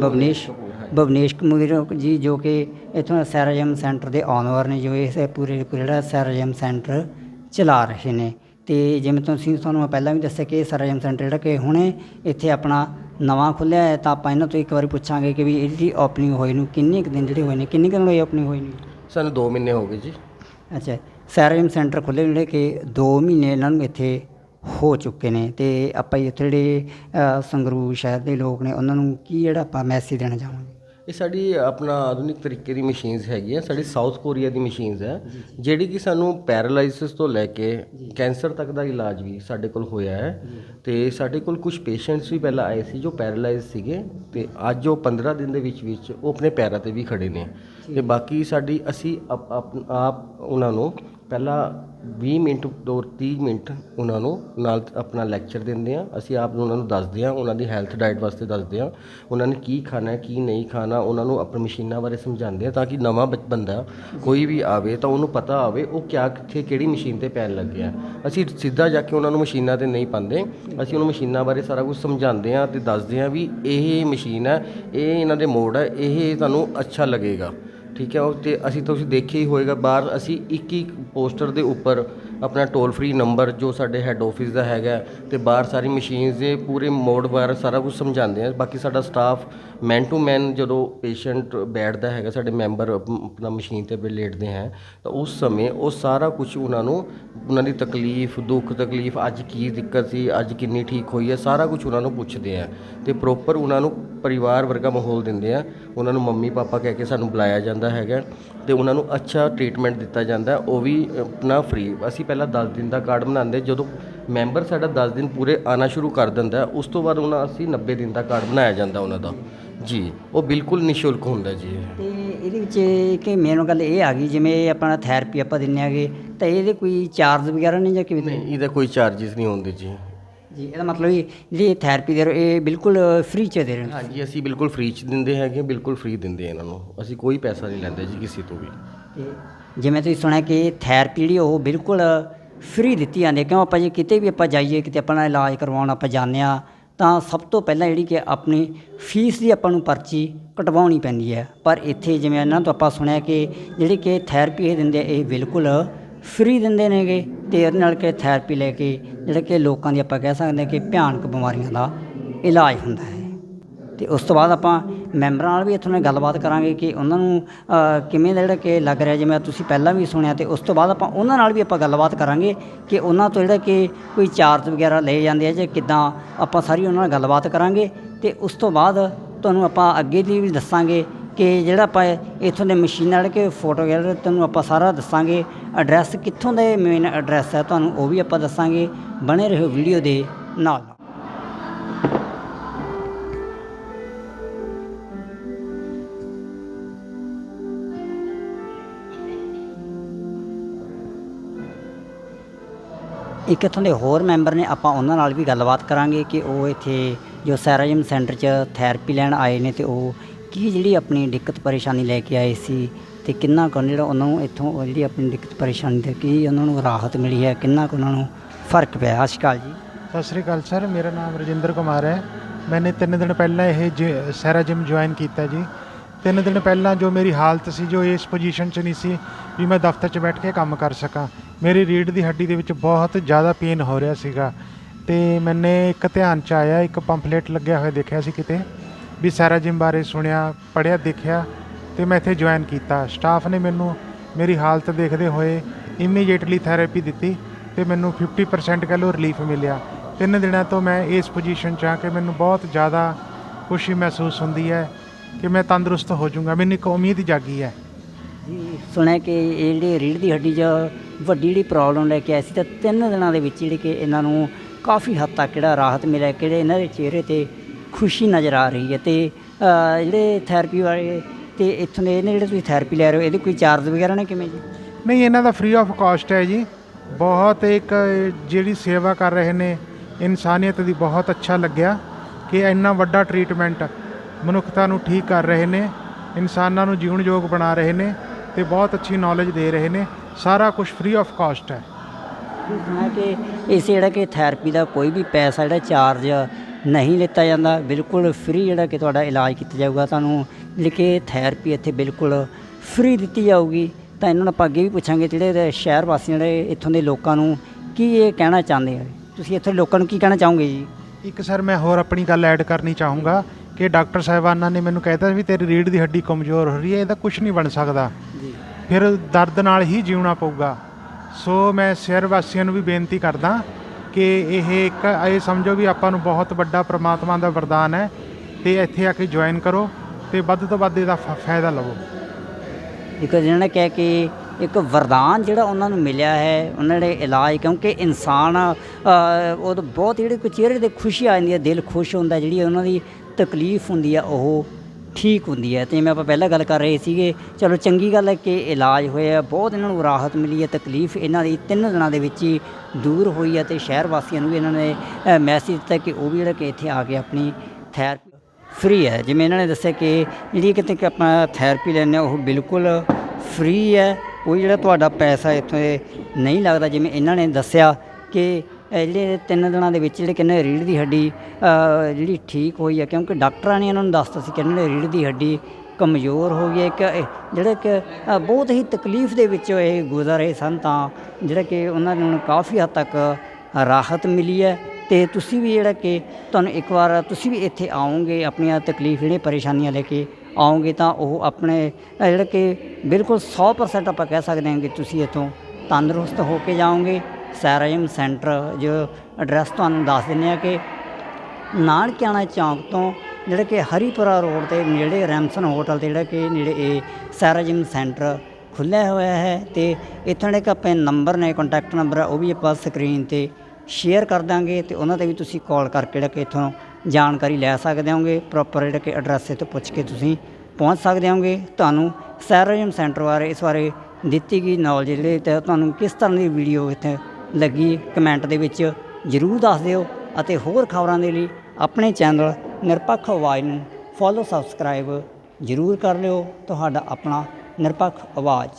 ਭਵਨੇਸ਼ ਭਵਨੇਸ਼ ਕੁਮਾਰ ਜੀ ਜੋ ਕਿ ਇੱਥੋਂ ਸੈਰਾਜਮ ਸੈਂਟਰ ਦੇ ਓਨਰ ਨੇ ਜੋ ਇਸ ਪੂਰੇ ਪੂਰੇ ਜਿਹੜਾ ਸੈਰਾਜਮ ਸੈਂਟਰ ਚਲਾ ਰਹੇ ਨੇ। ਤੇ ਜਿਵੇਂ ਤੁਸੀਂ ਤੁਹਾਨੂੰ ਮੈਂ ਪਹਿਲਾਂ ਵੀ ਦੱਸਿਆ ਕਿ ਸੈਰਾਜਮ ਸੈਂਟਰ ਜਿਹੜਾ ਕਿ ਹੁਣੇ ਇੱਥੇ ਆਪਣਾ ਨਵਾਂ ਖੁੱਲਿਆ ਹੈ ਤਾਂ ਆਪਾਂ ਇਹਨਾਂ ਤੋਂ ਇੱਕ ਵਾਰੀ ਪੁੱਛਾਂਗੇ ਕਿ ਵੀ ਇਹਦੀ ਓਪਨਿੰਗ ਹੋਈ ਨੂੰ ਕਿੰਨੇ ਕੁ ਦਿਨ ਜਿਹੜੇ ਹੋਏ ਨੇ ਕਿੰਨੇ ਕੁ ਦਿਨ ਹੋਏ ਓਪਨਿੰਗ ਹੋਈ ਨੂੰ? ਸਾਨੂੰ 2 ਮਹੀਨੇ ਹੋ ਗਏ ਜੀ। ਅੱਛਾ ਸੈਰਾਜਮ ਸੈਂਟਰ ਖੁੱਲੇ ਜਿਹੜੇ ਕਿ 2 ਮਹੀਨੇ ਇਹਨਾਂ ਨੂੰ ਇੱਥੇ ਹੋ ਚੁੱਕੇ ਨੇ ਤੇ ਆਪਾਂ ਇੱਥੇ ਜਿਹੜੇ ਸੰਗਰੂਰ ਸ਼ਹਿਰ ਦੇ ਲੋਕ ਨੇ ਉਹਨਾਂ ਨੂੰ ਕੀ ਜਿਹੜਾ ਆਪਾਂ ਮੈਸੇਜ ਦੇਣਾ ਚਾਹਾਂਗੇ? ਇਹ ਸਾਡੀ ਆਪਣਾ ਆਧੁਨਿਕ ਤਰੀਕੇ ਦੀ ਮਸ਼ੀਨਸ ਹੈਗੀਆਂ ਸਾਡੀ ਸਾਊਥ ਕੋਰੀਆ ਦੀ ਮਸ਼ੀਨਸ ਹੈ ਜਿਹੜੀ ਕਿ ਸਾਨੂੰ ਪੈਰਾਲਾਈਸਿਸ ਤੋਂ ਲੈ ਕੇ ਕੈਂਸਰ ਤੱਕ ਦਾ ਇਲਾਜ ਵੀ ਸਾਡੇ ਕੋਲ ਹੋਇਆ ਹੈ। ਤੇ ਸਾਡੇ ਕੋਲ ਕੁਝ ਪੇਸ਼ੈਂਟਸ ਵੀ ਪਹਿਲਾਂ ਆਏ ਸੀ ਜੋ ਪੈਰਾਲਾਈਜ਼ ਸੀਗੇ ਤੇ ਅੱਜ ਉਹ 15 ਦਿਨ ਦੇ ਵਿੱਚ ਵਿੱਚ ਉਹ ਆਪਣੇ ਪੈਰਾਂ ਤੇ ਵੀ ਖੜੇ ਨੇ। ਤੇ ਬਾਕੀ ਸਾਡੀ ਅਸੀਂ ਆਪ ਉਹਨਾਂ ਨੂੰ ਪਹਿਲਾਂ ਵੀਹ ਮਿੰਟ ਤੋਂ ਤੀਹ ਮਿੰਟ ਉਹਨਾਂ ਨੂੰ ਨਾਲ ਆਪਣਾ ਲੈਕਚਰ ਦਿੰਦੇ ਹਾਂ। ਅਸੀਂ ਆਪ ਨੂੰ ਉਹਨਾਂ ਨੂੰ ਦੱਸਦੇ ਹਾਂ, ਉਹਨਾਂ ਦੀ ਹੈਲਥ ਡਾਈਟ ਵਾਸਤੇ ਦੱਸਦੇ ਹਾਂ, ਉਹਨਾਂ ਨੇ ਕੀ ਖਾਣਾ, ਕੀ ਨਹੀਂ ਖਾਣਾ, ਉਹਨਾਂ ਨੂੰ ਆਪਣੀ ਮਸ਼ੀਨਾਂ ਬਾਰੇ ਸਮਝਾਉਂਦੇ ਹਾਂ ਤਾਂ ਕਿ ਨਵਾਂ ਬੱਚ- ਬੰਦਾ ਕੋਈ ਵੀ ਆਵੇ ਤਾਂ ਉਹਨੂੰ ਪਤਾ ਆਵੇ ਉਹ ਕਿਆ, ਕਿੱਥੇ, ਕਿਹੜੀ ਮਸ਼ੀਨ ਤੇ ਪੈਣ ਲੱਗਿਆ ਅਸੀਂ ਸਿੱਧਾ ਜਾ ਕੇ ਉਹਨਾਂ ਨੂੰ ਮਸ਼ੀਨਾਂ ਤੇ ਨਹੀਂ ਪਾਉਂਦੇ। ਅਸੀਂ ਉਹਨੂੰ ਮਸ਼ੀਨਾਂ ਬਾਰੇ ਸਾਰਾ ਕੁਝ ਸਮਝਾਉਂਦੇ ਹਾਂ ਤੇ ਦੱਸਦੇ ਹਾਂ ਵੀ ਇਹ ਮਸ਼ੀਨ ਹੈ, ਇਹ ਇਹਨਾਂ ਦੇ ਮੋਡ ਹੈ, ਇਹ ਤੁਹਾਨੂੰ ਅੱਛਾ ਲੱਗੇਗਾ। ਠੀਕ ਹੈ, ਉਹ ਅਤੇ ਅਸੀਂ ਤੁਸੀਂ ਦੇਖਿਆ ਹੀ ਹੋਏਗਾ, ਬਾਹਰ ਅਸੀਂ ਇੱਕ ਇੱਕ ਪੋਸਟਰ ਦੇ ਉੱਪਰ ਆਪਣਾ ਟੋਲ ਫ੍ਰੀ ਨੰਬਰ ਜੋ ਸਾਡੇ ਹੈੱਡ ਆਫਿਸ ਦਾ ਹੈਗਾ ਤੇ ਬਾਹਰ ਸਾਰੀ ਮਸ਼ੀਨਸ ਦੇ ਪੂਰੇ ਮੋਡ ਬਾਰੇ ਸਾਰਾ ਕੁਝ ਸਮਝਾਉਂਦੇ ਆ। ਬਾਕੀ ਸਾਡਾ ਸਟਾਫ ਮੈਨ ਟੂ ਮੈਨ ਜਦੋਂ ਪੇਸ਼ੈਂਟ ਬੈਠਦਾ ਹੈਗਾ, ਸਾਡੇ ਮੈਂਬਰ ਆਪਣਾ ਮਸ਼ੀਨ ਤੇ ਲੇਟਦੇ ਹੈ ਤਾਂ ਉਸ ਸਮੇਂ ਉਹ ਸਾਰਾ ਕੁਝ ਉਹਨਾਂ ਨੂੰ, ਉਹਨਾਂ ਦੀ ਤਕਲੀਫ, ਦੁੱਖ ਤਕਲੀਫ, ਅੱਜ ਕੀ ਦਿੱਕਤ ਸੀ, ਅੱਜ ਕਿੰਨੀ ਠੀਕ ਹੋਈ ਹੈ, ਸਾਰਾ ਕੁਝ ਉਹਨਾਂ ਨੂੰ ਪੁੱਛਦੇ ਆ। ਤੇ ਪ੍ਰੋਪਰ ਉਹਨਾਂ ਨੂੰ ਪਰਿਵਾਰ ਵਰਗਾ ਮਾਹੌਲ ਦਿੰਦੇ ਆ। ਉਹਨਾਂ ਨੂੰ ਮੰਮੀ ਪਾਪਾ ਕਹਿ ਕੇ ਸਾਨੂੰ ਬੁਲਾਇਆ ਜਾਂਦਾ ਹੈਗਾ। ਤੇ ਉਹਨਾਂ ਨੂੰ ਅੱਛਾ ਟ੍ਰੀਟਮੈਂਟ ਦਿੱਤਾ ਜਾਂਦਾ ਉਹ ਵੀ ਆਪਣਾ ਫ੍ਰੀ ਅਸੀਂ ਪਹਿਲਾਂ 10 ਦਿਨ ਦਾ ਕਾਰਡ ਬਣਾਉਂਦੇ ਜਦੋਂ ਮੈਂਬਰ ਸਾਡਾ 10 ਦਿਨ ਪੂਰੇ ਆਣਾ ਸ਼ੁਰੂ ਕਰ ਦਿੰਦਾ ਉਸ ਤੋਂ ਬਾਅਦ ਉਹਨਾਂ ਅਸੀਂ 90 ਦਿਨ ਦਾ ਕਾਰਡ ਬਣਾਇਆ ਜਾਂਦਾ ਉਹਨਾਂ ਦਾ। ਜੀ ਉਹ ਬਿਲਕੁਲ ਨਿਸ਼ੁਲਕ ਹੁੰਦਾ ਜੀ ਤੇ ਇਹਦੇ ਵਿੱਚ ਕਿ ਮੇਨ ਗੱਲ ਇਹ ਆ ਗਈ ਜਿਵੇਂ ਇਹ ਆਪਣਾ ਥੈਰੇਪੀ ਆਪਾਂ ਦਿੰਨੇ ਆਗੇ ਤਾਂ ਇਹਦੇ ਕੋਈ ਚਾਰਜ ਵਗੈਰਾ ਨਹੀਂ ਜਾਂ ਕਿਵੇਂ? ਨਹੀਂ ਇਹਦਾ ਕੋਈ ਚਾਰजेस ਨਹੀਂ ਹੁੰਦੇ ਜੀ। ਜੀ ਇਹਦਾ ਮਤਲਬ ਇਹ ਜਿਹੜੀ ਥੈਰੇਪੀ ਦੇ ਰਹੇ ਹੋ, ਇਹ ਬਿਲਕੁਲ ਫ੍ਰੀ ਚ ਦੇ ਰਹੇ ਹੋ? ਹਾਂਜੀ ਅਸੀਂ ਬਿਲਕੁਲ ਫ੍ਰੀ ਚ ਦਿੰਦੇ ਹੈਗੇ ਬਿਲਕੁਲ ਫ੍ਰੀ ਦਿੰਦੇ ਇਹਨਾਂ ਨੂੰ। ਅਸੀਂ ਕੋਈ ਪੈਸਾ ਨਹੀਂ ਲੈਂਦੇ ਜੀ ਕਿਸੇ ਤੋਂ ਵੀ। ਤੇ ਜਿਵੇਂ ਤੁਸੀਂ ਸੁਣਿਆ ਕਿ ਥੈਰੇਪੀ ਜਿਹੜੀ ਉਹ ਬਿਲਕੁਲ ਫ੍ਰੀ ਦਿੱਤੀ ਜਾਂਦੀ ਹੈ ਕਿਉਂ ਆਪਾਂ ਜੇ ਕਿਤੇ ਵੀ ਆਪਾਂ ਜਾਈਏ ਕਿਤੇ ਆਪਣਾ ਇਲਾਜ ਕਰਵਾਉਣ ਆਪਾਂ ਜਾਂਦੇ ਆ ਤਾਂ ਸਭ ਤੋਂ ਪਹਿਲਾਂ ਜਿਹੜੀ ਕਿ ਆਪਣੀ ਫੀਸ ਦੀ ਆਪਾਂ ਨੂੰ ਪਰਚੀ ਕਟਵਾਉਣੀ ਪੈਂਦੀ ਹੈ ਪਰ ਇੱਥੇ ਜਿਵੇਂ ਇਹਨਾਂ ਤੋਂ ਆਪਾਂ ਸੁਣਿਆ ਕਿ ਜਿਹੜੀ ਕਿ ਥੈਰੇਪੀ ਇਹ ਦਿੰਦੇ ਆ, ਇਹ ਬਿਲਕੁਲ ਫ੍ਰੀ ਦਿੰਦੇ ਨੇਗੇ ਤੇ ਇਹਦੇ ਨਾਲ ਕਿ ਥੈਰੇਪੀ ਲੈ ਕੇ, ਜਿਹੜਾ ਕਿ ਲੋਕਾਂ ਦੀ ਆਪਾਂ ਕਹਿ ਸਕਦੇ ਹਾਂ ਕਿ ਭਿਆਨਕ ਬਿਮਾਰੀਆਂ ਦਾ ਇਲਾਜ ਹੁੰਦਾ ਹੈ। ਤੇ ਉਸ ਤੋਂ ਬਾਅਦ ਆਪਾਂ ਮੈਂਬਰਾਂ ਨਾਲ ਵੀ ਇੱਥੋਂ ਨਾਲ ਗੱਲਬਾਤ ਕਰਾਂਗੇ ਕਿ ਉਹਨਾਂ ਨੂੰ ਕਿਵੇਂ ਦਾ ਜਿਹੜਾ ਕਿ ਲੱਗ ਰਿਹਾ, ਜਿਵੇਂ ਤੁਸੀਂ ਪਹਿਲਾਂ ਵੀ ਸੁਣਿਆ ਤੇ ਉਸ ਤੋਂ ਬਾਅਦ ਆਪਾਂ ਉਹਨਾਂ ਨਾਲ ਵੀ ਆਪਾਂ ਗੱਲਬਾਤ ਕਰਾਂਗੇ ਕਿ ਉਹਨਾਂ ਤੋਂ ਜਿਹੜਾ ਕਿ ਕੋਈ ਚਾਰਜ ਵਗੈਰਾ ਲਏ ਜਾਂਦੇ ਆ ਜਾਂ ਕਿੱਦਾਂ ਆਪਾਂ ਸਾਰੀ ਉਹਨਾਂ ਨਾਲ ਗੱਲਬਾਤ ਕਰਾਂਗੇ ਤੇ ਉਸ ਤੋਂ ਬਾਅਦ ਤੁਹਾਨੂੰ ਆਪਾਂ ਅੱਗੇ ਦੀ ਵੀ ਦੱਸਾਂਗੇ ਕਿ ਜਿਹੜਾ ਆਪਾਂ ਇੱਥੋਂ ਦੇ ਮਸ਼ੀਨਾਂ ਜਿਹੜੇ ਕੇ ਫੋਟੋ ਵਗੈਰਾ ਤੁਹਾਨੂੰ ਆਪਾਂ ਸਾਰਾ ਦੱਸਾਂਗੇ ਐਡਰੈਸ ਕਿੱਥੋਂ ਦੇ ਮੇਨ ਐਡਰੈਸ ਹੈ ਤੁਹਾਨੂੰ ਉਹ ਵੀ ਆਪਾਂ ਦੱਸਾਂਗੇ, ਬਣੇ ਰਹੋ ਵੀਡੀਓ ਦੇ ਨਾਲ। ਇੱਕ ਇੱਥੋਂ ਦੇ ਹੋਰ ਮੈਂਬਰ ਨੇ, ਆਪਾਂ ਉਹਨਾਂ ਨਾਲ ਵੀ ਗੱਲਬਾਤ ਕਰਾਂਗੇ ਕਿ ਉਹ ਇੱਥੇ ਜੋ ਸੈਰਾਜਮ ਸੈਂਟਰ 'ਚ ਥੈਰੇਪੀ ਲੈਣ ਆਏ ਨੇ ਤੇ ਉਹ ਕੀ ਜਿਹੜੀ ਆਪਣੀ ਦਿੱਕਤ ਪਰੇਸ਼ਾਨੀ ਲੈ ਕੇ ਆਏ ਸੀ ਤੇ ਕਿੰਨਾ ਕੁ ਜਿਹੜਾ ਉਹਨਾਂ ਨੂੰ ਇੱਥੋਂ ਉਹ ਜਿਹੜੀ ਆਪਣੀ ਦਿੱਕਤ ਪਰੇਸ਼ਾਨੀ ਤੇ ਕੀ ਉਹਨਾਂ ਨੂੰ ਰਾਹਤ ਮਿਲੀ ਹੈ, ਕਿੰਨਾ ਕੁ ਉਹਨਾਂ ਨੂੰ ਫ਼ਰਕ ਪਿਆ। ਸਤਿ ਸ਼੍ਰੀ ਅਕਾਲ ਜੀ। ਸਤਿ ਸ਼੍ਰੀ ਅਕਾਲ ਸਰ, ਮੇਰਾ ਨਾਮ ਰਜਿੰਦਰ ਕੁਮਾਰ ਹੈ। ਮੈਨੇ ਤਿੰਨ ਦਿਨ ਪਹਿਲਾਂ ਇਹ ਜ- ਸੈਰਾ ਜਿਮ ਜੁਆਇਨ ਕੀਤਾ ਜੀ। ਤਿੰਨ ਦਿਨ ਪਹਿਲਾਂ ਜੋ ਮੇਰੀ ਹਾਲਤ ਸੀ, ਜੋ ਇਸ ਪੋਜੀਸ਼ਨ 'ਚ ਨਹੀਂ ਸੀ ਵੀ ਮੈਂ ਦਫ਼ਤਰ 'ਚ ਬੈਠ ਕੇ ਕੰਮ ਕਰ ਸਕਾਂ, ਮੇਰੀ ਰੀੜ ਦੀ ਹੱਡੀ ਦੇ ਵਿੱਚ ਬਹੁਤ ਜ਼ਿਆਦਾ ਪੇਨ ਹੋ ਰਿਹਾ ਸੀਗਾ। ਤੇ ਮੈਨੇ ਇੱਕ ਧਿਆਨ 'ਚ ਆਇਆ, ਇੱਕ ਪੰਫਲੇਟ ਲੱਗਿਆ ਹੋਇਆ ਦੇਖਿਆ ਸੀ ਕਿਤੇ। ਵੀ ਸਾਰਾ ਜਿਮ ਬਾਰੇ ਸੁਣਿਆ, ਪੜ੍ਹਿਆ, ਦੇਖਿਆ ਤੇ ਮੈਂ ਇੱਥੇ ਜੁਆਇਨ ਕੀਤਾ। ਸਟਾਫ ਨੇ ਮੈਨੂੰ ਮੇਰੀ ਹਾਲਤ ਦੇਖਦੇ ਹੋਏ ਇਮੀਡੀਏਟਲੀ ਥੈਰੇਪੀ ਦਿੱਤੀ ਤੇ ਮੈਨੂੰ 50% ਕਹਿ ਲਓ ਰਿਲੀਫ ਮਿਲਿਆ। ਤਿੰਨ ਦਿਨਾਂ ਤੋਂ ਮੈਂ ਇਸ ਪੋਜੀਸ਼ਨ 'ਚ ਆ ਕੇ ਮੈਨੂੰ ਬਹੁਤ ਜ਼ਿਆਦਾ ਖੁਸ਼ੀ ਮਹਿਸੂਸ ਹੁੰਦੀ ਹੈ ਕਿ ਮੈਂ ਤੰਦਰੁਸਤ ਹੋ ਜਾਊਂਗਾ। ਮੈਨੂੰ ਇੱਕ ਉਮੀਦ ਜਾਗੀ ਹੈ। ਜੀ, ਸੁਣਿਆ ਕਿ ਇਹ ਜਿਹੜੀ ਰੀੜ੍ਹ ਦੀ ਹੱਡੀ 'ਚ ਵੱਡੀ ਜਿਹੜੀ ਪ੍ਰੋਬਲਮ ਲੈ ਕੇ ਆਏ ਸੀ ਤਾਂ ਤਿੰਨ ਦਿਨਾਂ ਦੇ ਵਿੱਚ ਜਿਹੜੀ ਕਿ ਇਹਨਾਂ ਨੂੰ ਕਾਫੀ ਹੱਦ ਤੱਕ ਜਿਹੜਾ ਰਾਹਤ ਮਿਲਿਆ, ਕਿਹੜੇ ਇਹਨਾਂ ਦੇ ਚਿਹਰੇ ਤੇ ਖੁਸ਼ੀ ਨਜ਼ਰ ਆ ਰਹੀ ਹੈ ਤੇ ਜਿਹੜੇ ਥੈਰੇਪੀ ਵਾਲੇ ਤੇ ਇੱਥੋਂ ਦੇ ਇਹਨੇ ਜਿਹੜੇ ਤੁਸੀਂ ਥੈਰੇਪੀ ਲੈ ਰਹੇ ਹੋ ਇਹਦੇ ਕੋਈ ਚਾਰਜ ਵਗੈਰਾ ਨੇ ਕਿਵੇਂ ਜੀ? ਨਹੀਂ ਇਹਨਾਂ ਦਾ ਫ੍ਰੀ ਆਫ ਕਾਸਟ ਹੈ ਜੀ। ਬਹੁਤ ਇੱਕ ਜਿਹੜੀ ਸੇਵਾ ਕਰ ਰਹੇ ਨੇ ਇਨਸਾਨੀਅਤ ਦੀ ਬਹੁਤ ਅੱਛਾ ਲੱਗਿਆ ਕਿ ਇੰਨਾ ਵੱਡਾ ਟ੍ਰੀਟਮੈਂਟ ਮਨੁੱਖਤਾ ਨੂੰ ਠੀਕ ਕਰ ਰਹੇ ਨੇ ਇਨਸਾਨਾਂ ਨੂੰ ਜੀਉਣ ਯੋਗ ਬਣਾ ਰਹੇ ਨੇ ਤੇ ਬਹੁਤ ਅੱਛੀ ਨੌਲੇਜ ਦੇ ਰਹੇ ਨੇ। ਸਾਰਾ ਕੁਝ ਫ੍ਰੀ ਆਫ ਕਾਸਟ ਹੈ। ਕਿ ਇਸ ਜਿਹੜਾ ਕਿ ਥੈਰੇਪੀ ਦਾ ਕੋਈ ਵੀ ਪੈਸਾ ਜਿਹੜਾ ਚਾਰਜ ਨਹੀਂ ਲਿੱਤਾ ਜਾਂਦਾ। ਬਿਲਕੁਲ ਫ੍ਰੀ ਜਿਹੜਾ ਕਿ ਤੁਹਾਡਾ ਇਲਾਜ ਕੀਤਾ ਜਾਊਗਾ ਤੁਹਾਨੂੰ ਕਿ ਥੈਰੇਪੀ ਇੱਥੇ ਬਿਲਕੁਲ ਫ੍ਰੀ ਦਿੱਤੀ ਜਾਊਗੀ। ਤਾਂ ਇਹਨਾਂ ਨੂੰ ਆਪਾਂ ਅੱਗੇ ਵੀ ਪੁੱਛਾਂਗੇ ਜਿਹੜੇ ਸ਼ਹਿਰ ਵਾਸੀਆਂ ਜਿਹੜੇ ਇੱਥੋਂ ਦੇ ਲੋਕਾਂ ਨੂੰ ਕੀ ਇਹ ਕਹਿਣਾ ਚਾਹੁੰਦੇ ਆ। ਤੁਸੀਂ ਇੱਥੇ ਲੋਕਾਂ ਨੂੰ ਕੀ ਕਹਿਣਾ ਚਾਹੋਗੇ ਜੀ? ਇੱਕ ਸਰ ਮੈਂ ਹੋਰ ਆਪਣੀ ਗੱਲ ਐਡ ਕਰਨੀ ਚਾਹੂੰਗਾ ਕਿ ਡਾਕਟਰ ਸਾਹਿਬਾਨਾਂ ਨੇ ਮੈਨੂੰ ਕਹਿਤਾ ਵੀ ਤੇਰੀ ਰੀੜ੍ਹ ਦੀ ਹੱਡੀ ਕਮਜ਼ੋਰ ਹੋ ਰਹੀ ਹੈ ਇਹਦਾ ਕੁਝ ਨਹੀਂ ਬਣ ਸਕਦਾ। ਫਿਰ ਦਰਦ ਨਾਲ ਹੀ ਜਿਉਣਾ ਪਊਗਾ। ਸੋ ਮੈਂ ਸ਼ਹਿਰ ਵਾਸੀਆਂ ਨੂੰ ਵੀ ਬੇਨਤੀ ਕਰਦਾ ਕਿ ਇਹ ਇੱਕ ਇਹ ਸਮਝੋ ਵੀ ਆਪਾਂ ਨੂੰ ਬਹੁਤ ਵੱਡਾ ਪ੍ਰਮਾਤਮਾ ਦਾ ਵਰਦਾਨ ਹੈ ਤੇ ਇੱਥੇ ਆ ਕੇ ਜੁਆਇਨ ਕਰੋ ਤੇ ਵੱਧ ਤੋਂ ਵੱਧ ਇਹਦਾ ਫ- ਫਾਇਦਾ ਲਵੋ। ਇੱਕ ਜਿਹਨਾਂ ਨੇ ਕਿਹਾ ਕਿ ਇੱਕ ਵਰਦਾਨ ਜਿਹੜਾ ਉਹਨਾਂ ਨੂੰ ਮਿਲਿਆ ਹੈ ਉਹਨਾਂ ਦੇ ਇਲਾਜ ਕਿਉਂਕਿ ਇਨਸਾਨ ਅ, ਉਹ ਤਾਂ ਬਹੁਤ ਜਿਹੜੇ ਕੋਈ ਚਿਹਰੇ ਤੇ ਖੁਸ਼ੀ ਆ ਜਾਂਦੀ ਹੈ ਦਿਲ ਖੁਸ਼ ਹੁੰਦਾ ਜਿਹੜੀ ਉਹਨਾਂ ਦੀ ਤਕਲੀਫ ਹੁੰਦੀ ਆ ਉਹ ਠੀਕ ਹੁੰਦੀ ਹੈ। ਤੇ ਜਿਵੇਂ ਆਪਾਂ ਪਹਿਲਾਂ ਗੱਲ ਕਰ ਰਹੇ ਸੀਗੇ। ਚਲੋ ਚੰਗੀ ਗੱਲ ਹੈ ਕਿ ਇਲਾਜ ਹੋਇਆ ਬਹੁਤ ਇਹਨਾਂ ਨੂੰ ਰਾਹਤ ਮਿਲੀ ਹੈ। ਤਕਲੀਫ ਇਹਨਾਂ ਦੀ ਤਿੰਨ ਦਿਨਾਂ ਦੇ ਵਿੱਚ ਹੀ ਦੂਰ ਹੋਈ ਹੈ ਤੇ ਸ਼ਹਿਰ ਵਾਸੀਆਂ ਨੂੰ ਵੀ ਇਹਨਾਂ ਨੇ ਮੈਸੇਜ ਦਿੱਤਾ ਕਿ ਉਹ ਵੀ ਜਿਹੜਾ ਕਿ ਇੱਥੇ ਆ ਕੇ ਆਪਣੀ ਥੈਰੇਪੀ ਫ੍ਰੀ ਹੈ। ਜਿਵੇਂ ਇਹਨਾਂ ਨੇ ਦੱਸਿਆ ਕਿ ਜਿਹੜੀ ਕਿਤੇ ਕਿ ਆਪਣਾ ਥੈਰੇਪੀ ਲੈਂਦੇ ਹਾਂ, ਉਹ ਬਿਲਕੁਲ ਫ੍ਰੀ ਹੈ। ਕੋਈ ਜਿਹੜਾ ਤੁਹਾਡਾ ਪੈਸਾ ਇੱਥੋਂ ਦੇ ਨਹੀਂ ਲੱਗਦਾ। ਜਿਵੇਂ ਇਹਨਾਂ ਨੇ ਦੱਸਿਆ ਕਿ ਇਹ ਜਿਹੜੇ ਤਿੰਨ ਦਿਨਾਂ ਦੇ ਵਿੱਚ ਜਿਹੜੇ ਕਹਿੰਦੇ ਰੀੜ੍ਹ ਦੀ ਹੱਡੀ ਜਿਹੜੀ ਠੀਕ ਹੋਈ ਹੈ ਕਿਉਂਕਿ ਡਾਕਟਰਾਂ ਨੇ ਇਹਨਾਂ ਨੂੰ ਦੱਸਤਾ ਸੀ ਕਿ ਇਹਨਾਂ ਦੀ ਰੀੜ੍ਹ ਦੀ ਹੱਡੀ ਕਮਜ਼ੋਰ ਹੋ ਗਈ ਹੈ। ਕਿ ਜਿਹੜੇ ਕਿ ਬਹੁਤ ਹੀ ਤਕਲੀਫ ਦੇ ਵਿੱਚ ਇਹ ਗੁਜ਼ਰ ਰਹੇ ਸਨ ਤਾਂ ਜਿਹੜਾ ਕਿ ਉਹਨਾਂ ਨੂੰ ਕਾਫੀ ਹੱਦ ਤੱਕ ਰਾਹਤ ਮਿਲੀ ਹੈ। ਤੇ ਤੁਸੀਂ ਵੀ ਜਿਹੜਾ ਕਿ ਤੁਹਾਨੂੰ ਇੱਕ ਵਾਰ ਤੁਸੀਂ ਵੀ ਇੱਥੇ ਆਓਗੇ, ਆਪਣੀਆਂ ਤਕਲੀਫ ਜਿਹੜੀਆਂ ਪਰੇਸ਼ਾਨੀਆਂ ਲੈ ਕੇ ਆਓਗੇ ਤਾਂ ਉਹ ਆਪਣੇ ਜਿਹੜਾ ਕਿ ਬਿਲਕੁਲ 100% ਆਪਾਂ ਕਹਿ ਸਕਦੇ ਹਾਂ ਕਿ ਤੁਸੀਂ ਇੱਥੋਂ ਤੰਦਰੁਸਤ ਹੋ ਕੇ ਜਾਓਗੇ। ਸੈਰਾਜਮ ਸੈਂਟਰ, ਜੋ ਐਡਰੈਸ ਤੁਹਾਨੂੰ ਦੱਸ ਦਿੰਦੇ ਆ ਕਿ ਨਾਨਕਿਆਣਾ ਚੌਂਕ ਤੋਂ ਜਿਹੜਾ ਕਿ ਹਰੀਪੁਰਾ ਰੋਡ ਤੇ ਨੇੜੇ ਰੈਮਸਨ ਹੋਟਲ ਤੇ ਜਿਹੜਾ ਕਿ ਨੇੜੇ ਇਹ ਸੈਰਾਜਿਮ ਸੈਂਟਰ ਖੁੱਲ੍ਹਿਆ ਹੋਇਆ ਹੈ ਤੇ ਇੱਥੋਂ ਦੇ ਇੱਕ ਆਪਣੇ ਨੰਬਰ ਨੇ ਕੰਟੈਕਟ ਨੰਬਰ ਉਹ ਵੀ ਆਪਾਂ ਸਕਰੀਨ ਤੇ ਸ਼ੇਅਰ ਕਰ ਦਾਂਗੇ ਤੇ ਉਹਨਾਂ ਤੇ ਵੀ ਤੁਸੀਂ ਕਾਲ ਕਰਕੇ ਜਿਹੜਾ ਕਿ ਇੱਥੋਂ ਜਾਣਕਾਰੀ ਲੈ ਸਕਦੇ ਹੋਗੇ ਪ੍ਰੋਪਰ ਜਿਹੜਾ ਕਿ ਐਡਰੈਸ ਤੋਂ ਪੁੱਛ ਕੇ ਤੁਸੀਂ ਪਹੁੰਚ ਸਕਦੇ ਹੋਗੇ ਤੁਹਾਨੂੰ ਸੈਰਾਜਿਮ ਸੈਂਟਰ ਬਾਰੇ ਇਸ ਬਾਰੇ ਦਿੱਤੀ ਗਈ ਨੌਲੇਜ ਜਿਹੜੇ ਤੇ ਤੁਹਾਨੂੰ ਕਿਸ ਤਰ੍ਹਾਂ ਦੀ ਵੀਡੀਓ ਇੱਥੇ ਲੱਗੀ ਕਮੈਂਟ ਦੇ ਵਿੱਚ ਜ਼ਰੂਰ ਦੱਸ ਦਿਓ ਅਤੇ ਹੋਰ ਖਬਰਾਂ ਦੇ ਲਈ ਆਪਣੇ ਚੈਨਲ ਨਿਰਪੱਖ ਆਵਾਜ਼ ਨੂੰ ਫੋਲੋ ਸਬਸਕ੍ਰਾਈਬ ਜ਼ਰੂਰ ਕਰ ਲਿਓ। ਤੁਹਾਡਾ ਆਪਣਾ ਨਿਰਪੱਖ ਆਵਾਜ਼।